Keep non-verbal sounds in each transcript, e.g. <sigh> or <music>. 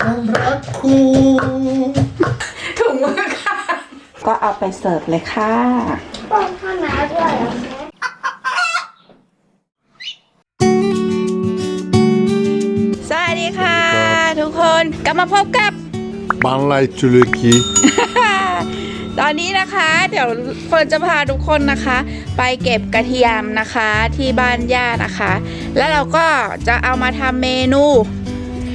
ความรักคู่ถุงมือค่ะ ก็เอาไปเสิร์ฟเลยค่ะป้อนข้าวหนาด้วยเหรอคะสวัสดีค่ะ ทุกคนกลับมาพบกับ Banlay Türkiye ตอนนี้นะคะ เดี๋ยวเฟิร์นจะพาทุกคนนะคะ ไปเก็บกระเทียมนะคะที่บ้านย่านะคะ แล้วเราก็จะเอามาทำเมนู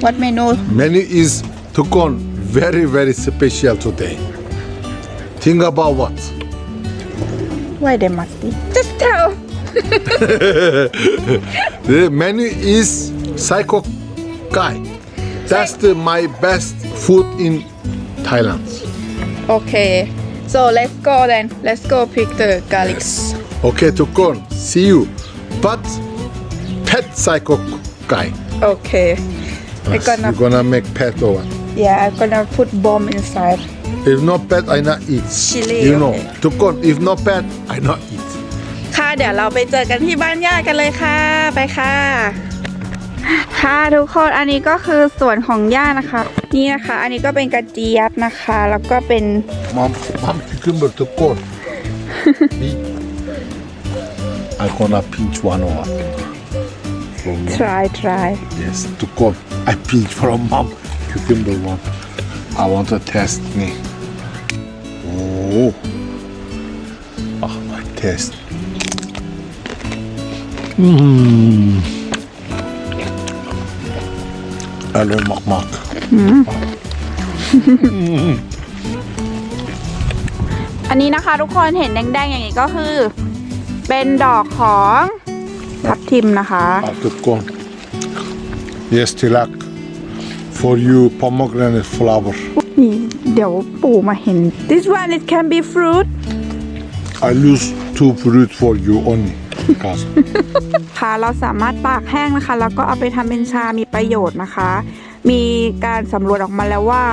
What menu? Menu is tukon. Very, very special today. Think about what? Why they must be? Just tell. <laughs> the menu is psycho kai. That's the, my best food in Thailand. Okay. So let's go then. Let's go pick the garlic. Yes. Okay, tukon. See you. But pet psycho guy. Okay. I'm gonna You're gonna make pet or what? yeah I'm gonna put bomb inside If not pet, I not eat. Chili, You know, okay. Tukon, if not pet, I not eat. ค่ะ เดี๋ยวเราไปเจอกันที่บ้านญาติกันเลยค่ะ ไปค่ะ ค่ะทุกคนอันนี้ก็คือส่วนของย่านะคะ นี่นะคะ อันนี้ก็เป็นกระเจี๊ยบนะคะ แล้วก็เป็น Mom, mom, cucumber Tukon. Me. I gonna pinch one or what? From mom. try try Yes, Tukon. I pinch from mom. Cucumber one. I want to test me. Oh. Oh, my test. Mmm. Aloy makmak. อันนี้นะคะทุกคนเห็นแดงๆอย่างนี้ก็คือ เป็นดอกของ ทับทิมนะคะ Ah, Tukon. Yes, Tilak. For you, pomegranate flower. นี่เดี๋ยวปู่มาเห็น this one it can be fruit I lose two fruit for you only. Because ค่ะเราสามารถตากแห้งนะคะ แล้วก็เอาไปทำเป็นชามีประโยชน์นะคะ มีการสำรวจออกมาแล้วว่า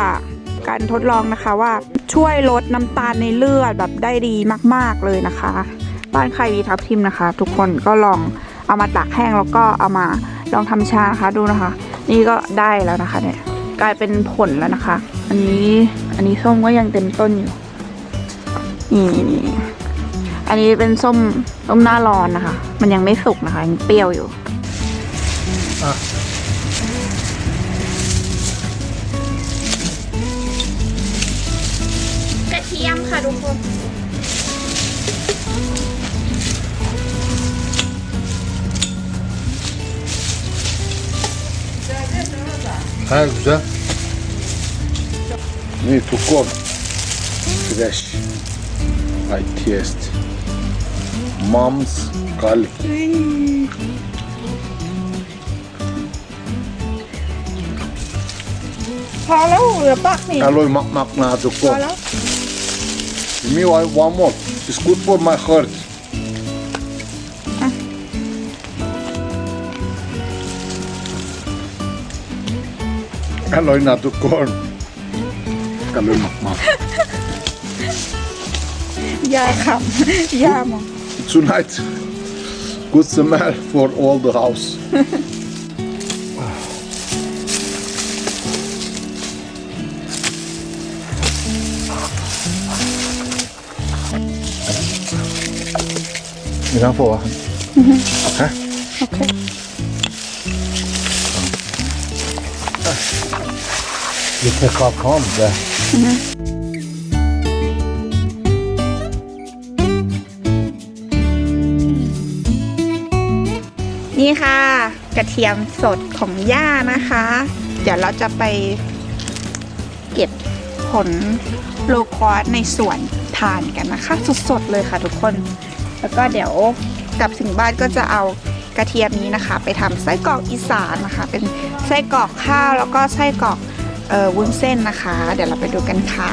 การทดลองนะคะว่าช่วยลดน้ำตาลในเลือดแบบได้ดีมาก ๆเลยนะคะ บ้านใครมีทับทิมนะคะ ทุกคนก็ลอง เอามาตากแห้งแล้วก็เอามาลองทำชานะคะดูนะคะ นี่ก็ได้แล้วนะคะเนี่ยกลายเป็นผลแล้วนะคะ อันนี้อันนี้ส้มก็ยังเต็มต้นอยู่นี่นี่อันนี้เป็นส้มส้มหน้าร้อนนะคะ มันยังไม่สุกนะคะยังเปรี้ยวอยู่อะ Ha güzel. Ne tukon. Fresh. I taste. Mom's garlic. พอแล้วเหลือปักนี่ Aloy makmak na อ tukon. แล้ว Me I one more. It's good for my heart. Aloy na tukon. Aloy makmak. ยาขำยามอง Tonight, good smell for all the house. Enough for to take off home there. นี่ค่ะ กระเทียมสดของย่านะคะ เดี๋ยวเราจะไปเก็บผลโลคอสในสวนทานกันนะคะ สดๆเลยค่ะทุกคน แล้วก็เดี๋ยวกลับถึงบ้านก็จะเอากระเทียมนี้นะคะ ไปทำไส้กรอกอีสานนะคะ เป็นไส้กรอกข้าวแล้วก็ไส้กรอก เอ่อวุ้นเส้นนะคะ เดี๋ยวเราไปดูกันค่ะ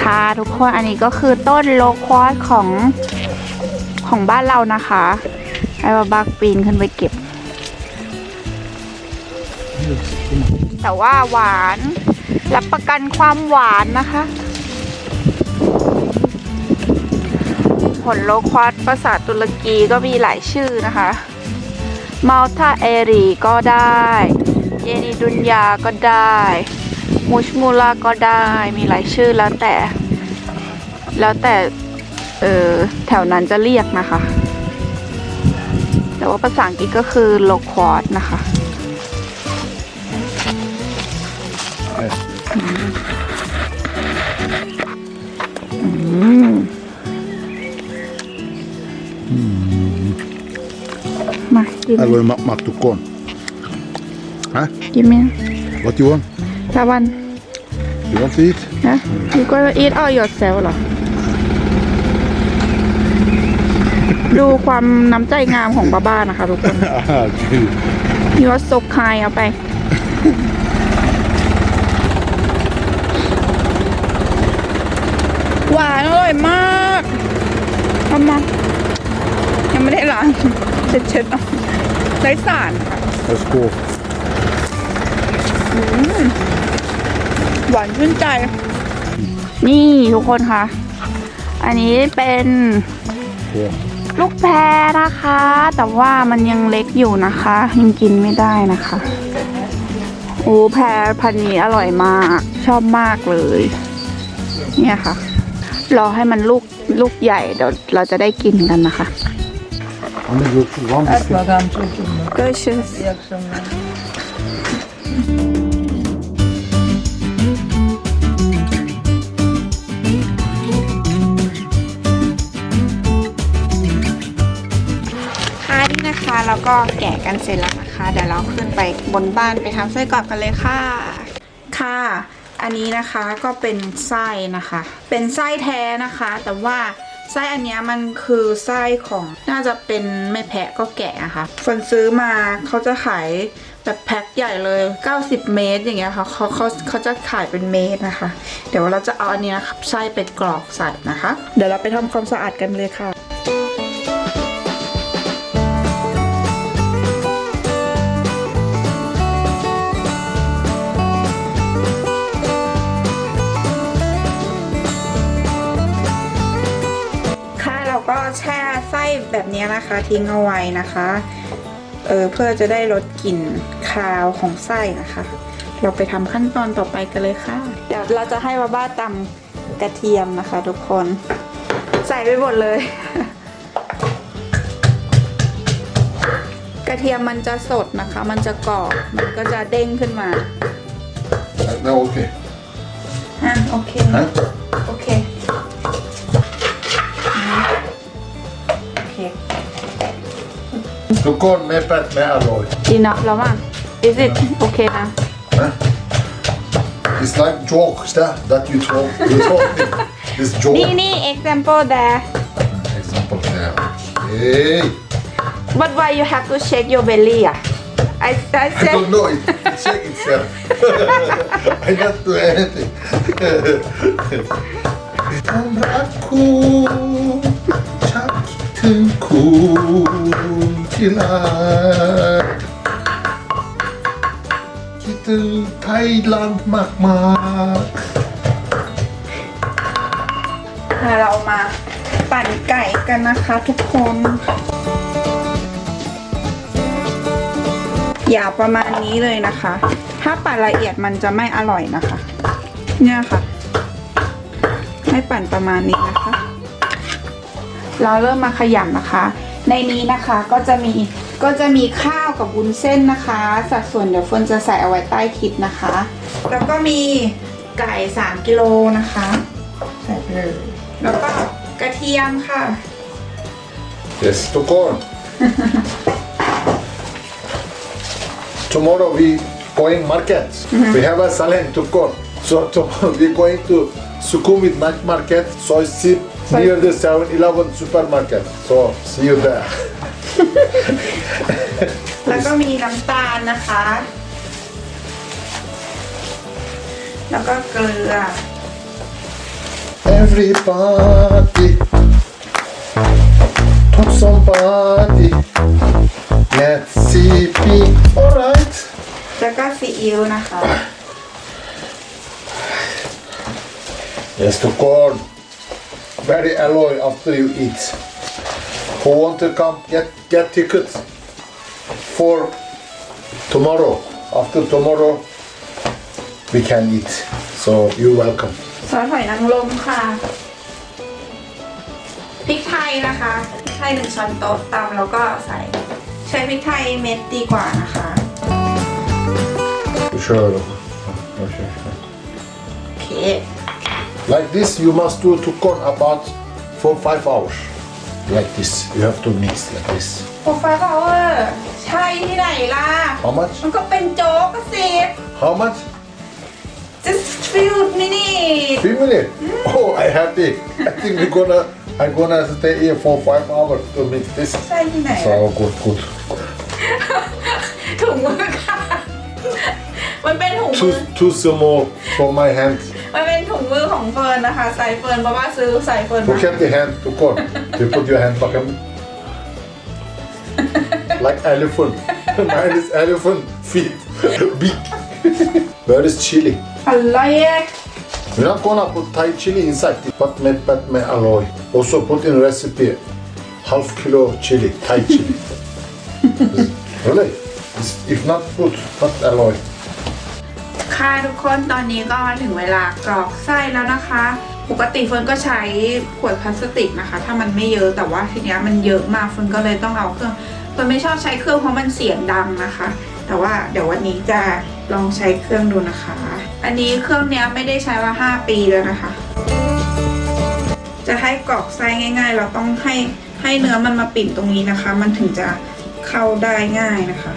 ค่ะทุกคนอันนี้ก็คือต้นโลควอสของของบ้านเรานะคะไอ้บาบักปีนขึ้นไปเก็บ แต่ว่าหวานรับประกันความหวานนะคะ ผลโลควอสภาษาตุรกีก็มีหลายชื่อนะคะ มัลตาเอรีก็ได้ เยนิดุนยาก็ได้มุชมูลาก็ได้มีหลายชื่อแล้วแต่ แล้วแต่ เออแถวนั้นจะเรียกนะคะ แต่ว่าภาษาอังกฤษก็คือโลควอดนะคะมากิน Aloy mak mak tukon. Huh? กินไหม What you want? ตะวัน You want to eat? นะ you go eat all yourself เหรอ ดูความน้ำใจงามของบ้าบ้านะคะทุกคน Ah, gee. you are so kind เอาไป หวานอร่อยมากทำมายังไม่ได้ล้างเช็ดๆเอาไร้สารค่ะ Let's go. หวานชื่นใจ นี่ทุกคนคะอันนี้เป็น Yeah. ลูกแพรนะคะ แต่ว่ามันยังเล็กอยู่นะคะ ยังกินไม่ได้นะคะโอ้แพรพันธุ์นี้อร่อยมาก ชอบมากเลย เนี่ยค่ะ รอให้มันลูกลูกใหญ่เดี๋ยวเราจะได้กินกันนะคะ Anne görsün var นี่นะคะเราก็แกะกันเสร็จแล้วนะคะ เดี๋ยวเราขึ้นไปบนบ้านไปทำไส้กรอกกันเลยค่ะ ค่ะ อันนี้นะคะก็เป็นไส้นะคะ เป็นไส้แท้นะคะ แต่ว่าไส้อันเนี้ยมันคือไส้ของน่าจะเป็นไม่แพะก็แกะอะค่ะคนซื้อมาเขาจะขายแบบแพ็คใหญ่เลย 90 เมตรอย่างเงี้ยค่ะเขาเขาเขาจะขายเป็นเมตรนะคะ เดี๋ยวเราจะเอาอันเนี้ยค่ะไส้ไปกรอกใส่นะคะ เดี๋ยวเราไปทำความสะอาดกันเลยค่ะค่ะ แช่ไส้แบบนี้นะคะทิ้งเอาไว้นะคะเออเพื่อจะได้ลดกลิ่นคาวของไส้นะคะ เราไปทำขั้นตอนต่อไปกันเลยค่ะ เดี๋ยวเราจะให้บาบ้าตำกระเทียมนะคะ ทุกคน ใส่ไปหมดเลย กระเทียมมันจะสดนะคะ มันจะกรอบ มันก็จะเด้งขึ้นมา No, okay. อะโอเค Huh? โTukon med pet med alloy. ดีเนาะแล้วมั้ง is it โอเคนะ Huh? It's like jokes that, that you talk. You talk me. This joke. นี่นี่ example there Example there. Hey. but why you have to shake your belly อ่ะ I I I said don't know. It, it shake itself. <laughs> I not do anything. ความรักคู่ชักคิดถึงคุณ ที่รักคิดถึงไทยแลนด์มากมาเรามาปั่นไก่กันนะคะทุกคน อย่าประมาณนี้เลยนะคะ ถ้าปั่นละเอียดมันจะไม่อร่อยนะคะ เนี่ยค่ะ ให้ปั่นประมาณนี้นะคะ เราเริ่มมาขยำนะคะ ในนี้นะคะก็จะมีก็จะมีข้าวกับวุ้นเส้นนะคะ สัดส่วนเดี๋ยวเฟิร์นจะใส่เอาไว้ใต้คลิปนะคะ แล้วก็มีไก่ 3 กิโลนะคะ ใส่ไปเลย แล้วก็กระเทียมค่ะ Yes, Stockholm. tomorrow we going market. We have a salon to go. So tomorrow we going to Sukhumvit night market. So it's cheap near the 7-Eleven supermarket. So see you there. <laughs> แล้วก็มีน้ำตาลนะคะ แล้วก็เกลือ Everybody, talk somebody. Let's see me. Alright. แล้วก็ซีอิ๊วนะคะ Yes, to corn. Very alloy after you eat. Who want to come get get tickets for tomorrow? after tomorrow we can eat. So you're welcome. ซอสหอยนางรมค่ะ พริกไทยนะคะพริกไทยหนึ่งช้อนโต๊ะตำแล้วก็ใส่ใช้พริกไทยเม็ดดีกว่านะคะ Sure. โอเค Like this, you must do to corn about for five hours. Like this, you have to mix like this. โปรไฟล์เขาเวอร์ใช่ที่ไหนล่ะ How much? มันก็เป็นโจ๊กก็สิ How much? just few minutes Three minutes. Oh, I happy. I think we're gonna, I'm gonna stay here for five hours to mix this. ใช่ที่ไหน So good, good. <laughs> ถุงมือค่ะ มันเป็นถุงม<laughs> ื Too, อ too small for my hand. มันเป็นถุงมือของเฟิร์นนะคะใส่เฟิร์นเพราะว่าซื้อใส่เฟิร์นมา Look at the hand to corn. You put your hand back. like elephant. Mine is elephant feet. Big. Where is chili? อะไรอะ We're not gonna put Thai chili inside, but me, but me alloy. Also put in recipe half kilo chili, Thai chili. really? It's- If not put, not alloy. ค่ะทุกคนตอนนี้ก็ถึงเวลากรอกไส้แล้วนะคะ ปกติเฟิร์นก็ใช้ขวดพลาสติกนะคะ ถ้ามันไม่เยอะแต่ว่าทีเนี้ยมันเยอะมากเฟิร์นก็เลยต้องเอาเครื่องเฟิร์นไม่ชอบใช้เครื่องเพราะมันเสียงดังนะคะ แต่ว่าเดี๋ยววันนี้จะลองใช้เครื่องดูนะคะ อันนี้เครื่องเนี้ยไม่ได้ใช้มา 5 ปีแล้วนะคะ จะให้กรอกไส้ง่าย ๆ เราต้องให้ให้เนื้อมันมาปิ่นตรงนี้นะคะ มันถึงจะเข้าได้ง่ายนะคะ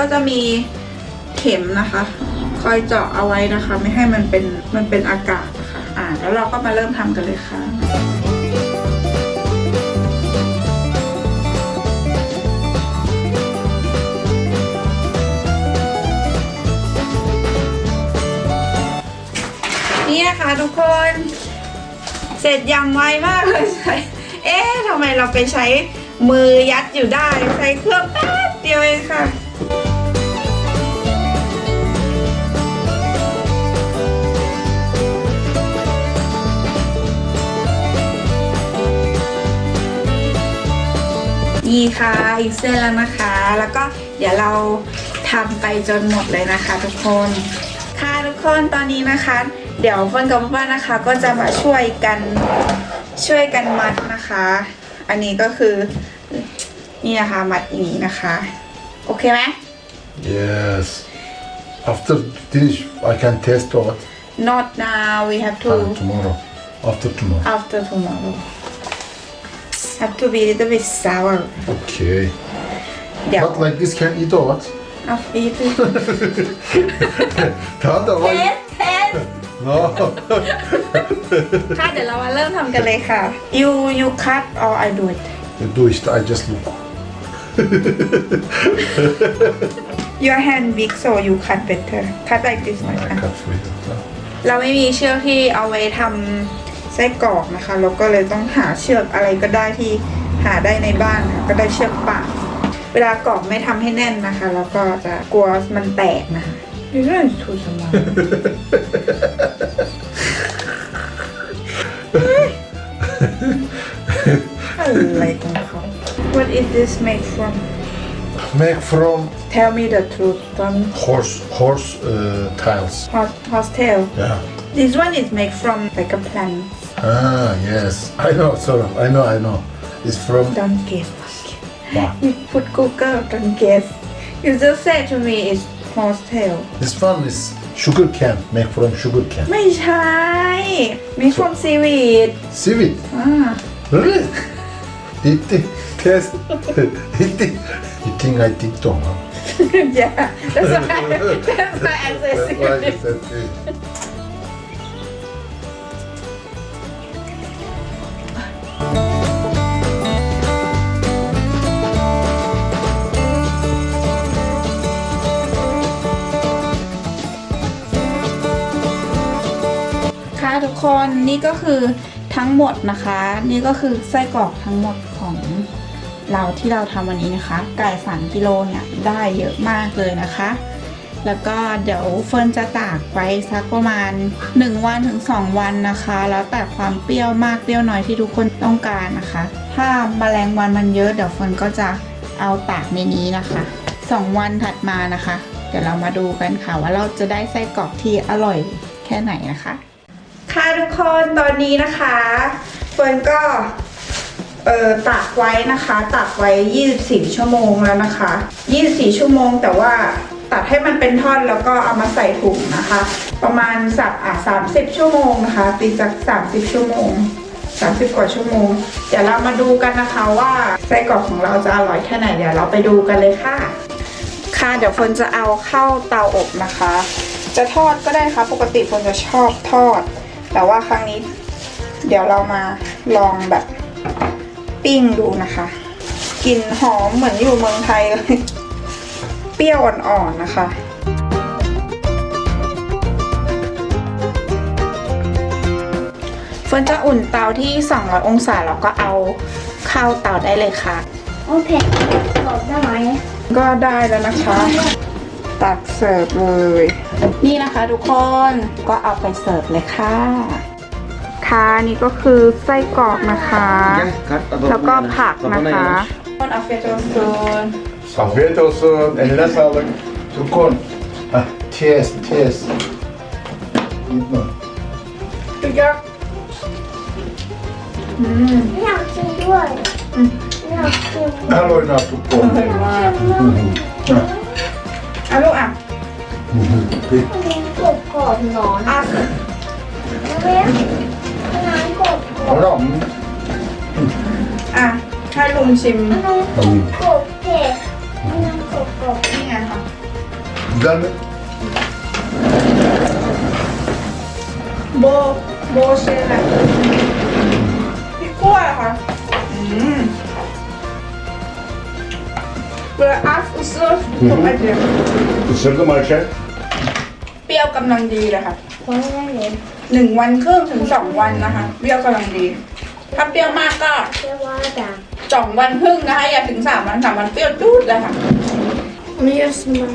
ก็จะมีเข็มนะคะ คอยเจาะเอาไว้นะคะ ไม่ให้มันเป็นมันเป็นอากาศนะคะอ่าแล้วเราก็มาเริ่มทำกันเลยค่ะนี่นะคะทุกคน เสร็จย่างไวมากเลยใช้เอ๊ะทำไมเราไปใช้มือยัดอยู่ได้ ใช้เครื่องแป๊บเดียวเองค่ะ นี่ค่ะอีกเส้นแล้วนะคะ แล้วก็เดี๋ยวเราทำไปจนหมดเลยนะคะ ทุกคน ค่ะทุกคนตอนนี้นะคะ เดี๋ยวเฟิร์นกับพ่อๆนะคะ ก็จะมาช่วยกันช่วยกันมัดนะคะ อันนี้ก็คือนี่นะคะมัดอย่างนี้นะคะ โอเคไหม Yes. After finish, I can test what? not now we have to Uh, tomorrow. After tomorrow. after tomorrow have to be a little bit sour Okay. เดี๋ยว But like this can eat or what? after it The other one. test test No. ค่ะเดี๋ยวเรามาเริ่มทำกันเลยค่ะ you you cut or I do it You do it. I just look. <laughs> your hand big so you cut better cut like this นะ I คะ cut for you. เราไม่มีเชือกที่เอาไว้ทำ ไส้กรอกนะคะเราก็เลยต้องหาเชือกอะไรก็ได้ที่หาได้ในบ้านค่ะก็ได้เชือกป่านเวลากรอกไม่ทำให้แน่นนะคะ แล้วก็จะกลัวมันแตกนะคะนี่เรื่องทูสมองอะไรของเขา What is this made from Make from Tell me the truth don't horse horse uh, tiles. horse horse tail Yeah. This one is made from like a plant Ah yes. <laughs> I know. Sorry. I know. I know. It's from. Don't guess What? <laughs> You put Google, don't guess. You just said to me it's horsetail. This one is sugar can. Make from sugar can. ไม่ใช่ Made from seaweed. Seaweed. อ่า Really? Itti. Test. Itti. You think I think so? Huh? <laughs> yeah, that's why, that's why I said That's why you seaweed. said ทุกคนนี่ก็คือทั้งหมดนะคะ นี่ก็คือไส้กรอกทั้งหมดของเราที่เราทำวันนี้นะคะ ไก่สามกิโลเนี่ยได้เยอะมากเลยนะคะ แล้วก็เดี๋ยวเฟิร์นจะตากไว้สักประมาณ 1 วันถึง 2 วันนะคะ แล้วแต่ความเปรี้ยวมากเปรี้ยวน้อยที่ทุกคนต้องการนะคะ ถ้าแมลงวันมันเยอะเดี๋ยวเฟิร์นก็จะเอาตากในนี้นะคะสองวันถัดมานะคะ เดี๋ยวเรามาดูกันค่ะว่าเราจะได้ไส้กรอกที่อร่อยแค่ไหนนะคะ คนตอนนี้นะคะเฟิร์นก็เอ่อตากไว้นะคะตากไว้ 24 ชั่วโมงแล้วนะคะ 24 ชั่วโมงแต่ว่าตัดให้มันเป็นท่อนแล้วก็เอามาใส่ถุงนะคะ ประมาณสักอะ30ชั่วโมงนะคะตีจาก30ชั่วโมง30กว่าชั่วโมง เดี๋ยวเรามาดูกันนะคะว่าไส้กรอกของเราจะอร่อยแค่ไหนเดี๋ยวเราไปดูกันเลยค่ะ ค่ะเดี๋ยวเฟิร์นจะเอาเข้าเตาอบนะคะ จะทอดก็ได้ค่ะปกติเฟิร์นจะชอบทอด แต่ว่าครั้งนี้ เดี๋ยวเรามาลองแบบปิ้งดูนะคะกลิ่นหอมเหมือนอยู่เมืองไทยเลย เปรี้ยวอ่อนๆนะคะเฟิร์นจะอุ่นเตาที่ 200 องศาแล้วก็เอาเข้าเตาได้เลยค่ะ โอเคบอกได้ไหม ก็ได้แล้วนะคะ ตักเสิร์ฟเลย นี่นะคะทุกคนก็เอาไปเสิร์ฟเลยค่ะ ค่ะนี่ก็คือไส้กรอกนะคะ แล้วก็ผักนะคะต้นอัฟเฟโตซูน Afiyet olsun. Eline sağlık. Tukun. Heh, tes, tes. Gitme. สุดยอดอืมไม่อยากกินด้วยไม่อยากกิน Al oyna Tukun. อร่อยมาก Heh. อะลูกอะ Peki. มันกรอบกรอบหนอนอะเว้ยน้ำกรอบกรอบ Tamam. อะให้ลุงชิมน้ำกรอบเผ็ดน้ำกรอบกรอบนี่ไงค่ะ Güzel mi? โบโบเชนอะไรพี่กล้วยค่ะอืม เวลาอัพอุซุผมไอเดีย Isırdım Ayşe. เปรี้ยวกำลังดีเลยค่ะเพราะอะไรเนี่ยหนึ่งวันครึ่งถึงสองวันนะคะ เปรี้ยวกำลังดี ถ้าเปรี้ยวมากก็เรียกว่าดังสองวันครึ่งนะคะ อย่าถึงสามวันสามวันเปรี้ยวจูดเลยค่ะไม่ยอมสมัค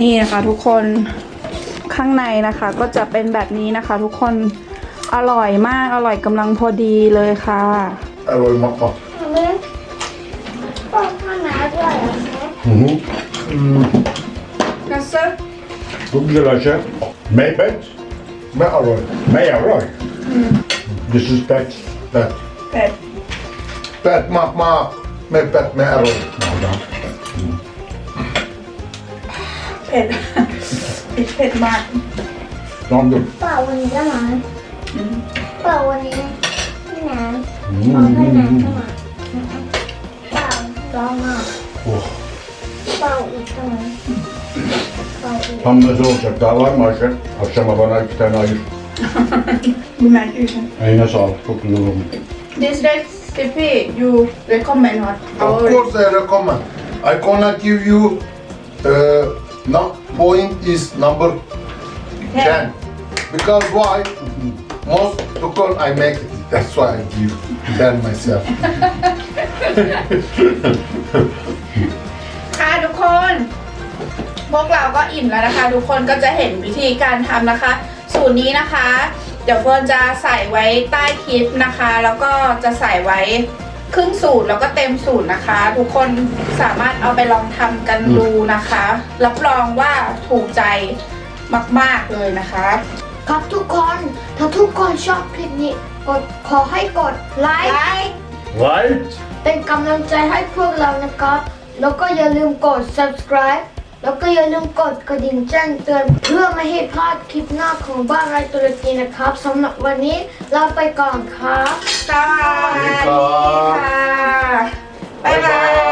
นี่นะคะทุกคนข้างในนะคะ ก็จะเป็นแบบนี้นะคะ ทุกคนอร่อยมากอร่อยกำลังพอดีเลยค่ะ Al oymak Hı hı. Hmm, นัสเซอร์ Çok güzel Ayşe. Meybet. Me Aroy. Me Aroy. This is pet. Pet. เป็ด Pet mak mak. Me pet me Aroy. Madem. เผ็ดเผ็ดเผ็ดมาก Tamam dur. เปล่าวันนี้ได้ไหมเปล่าวันนี้พี่น้ำ Hmm, ขอให้ hmm, น้ำ hmm. เข้ามาเปล่าร้องอะ Oh. Tam da olacak. Daha var mı Ayşe? Akşama bana iki tane ayır. <laughs> Bu merkezin. Eline sağlık. Çok güzel olmuş. This recipe you recommend what? Of course I recommend. I gonna give you uh, no, point is number 10. Ten. Because why? Most because I make it. That's why I give 10 myself. <laughs> ค่ะทุกคนพวกเราก็อิ่มแล้วนะคะ ทุกคนก็จะเห็นวิธีการทำนะคะ สูตรนี้นะคะ เดี๋ยวเฟิร์นจะใส่ไว้ใต้คลิปนะคะ แล้วก็จะใส่ไว้ครึ่งสูตรแล้วก็เต็มสูตรนะคะ ทุกคนสามารถเอาไปลองทำกันดูนะคะ รับรองว่าถูกใจมาก ๆ เลยนะคะ ครับทุกคนถ้าทุกคนชอบคลิปนี้กดขอให้กดไลค์ Right? เป็นกำลังใจให้พวกเรานะครับ แล้วก็อย่าลืมกด subscribe แล้วก็อย่าลืมกดกระดิ่งแจ้งเตือน เพื่อไม่ให้พลาดคลิปหน้าของบ้านไรตุรกีนะครับสำหรับวันนี้ลาไปก่อนครับ สวัสดีค่ะ บ๊ายบาย